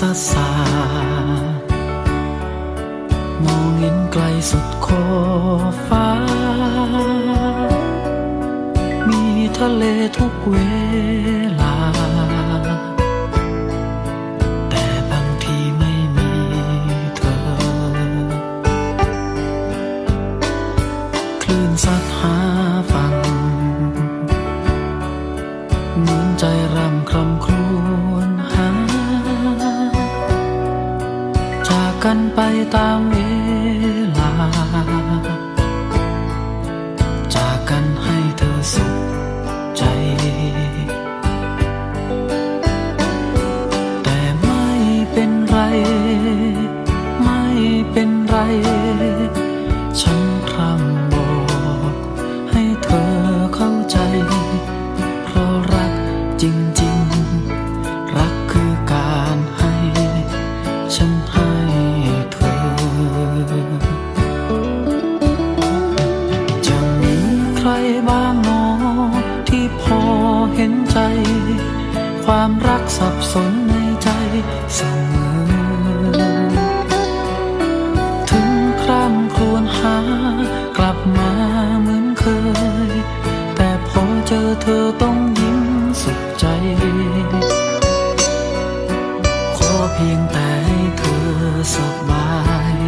ลื่นซัดสามองเห็นไกลสุดขอบฟ้า มีทะเลทุกเวลา กันไปตามเวลา จากกันให้เธอสุขใจ แต่ไม่เป็นไร ไม่เป็นไร ห็นใจ ความรักสับสนในใจเสมอ ถึงคร่ำครวญหากลับมาเหมือนเคย แต่พอเจอเธอต้องยิ้มสุดใจ ขอเพียงแต่ให้เธอสบาย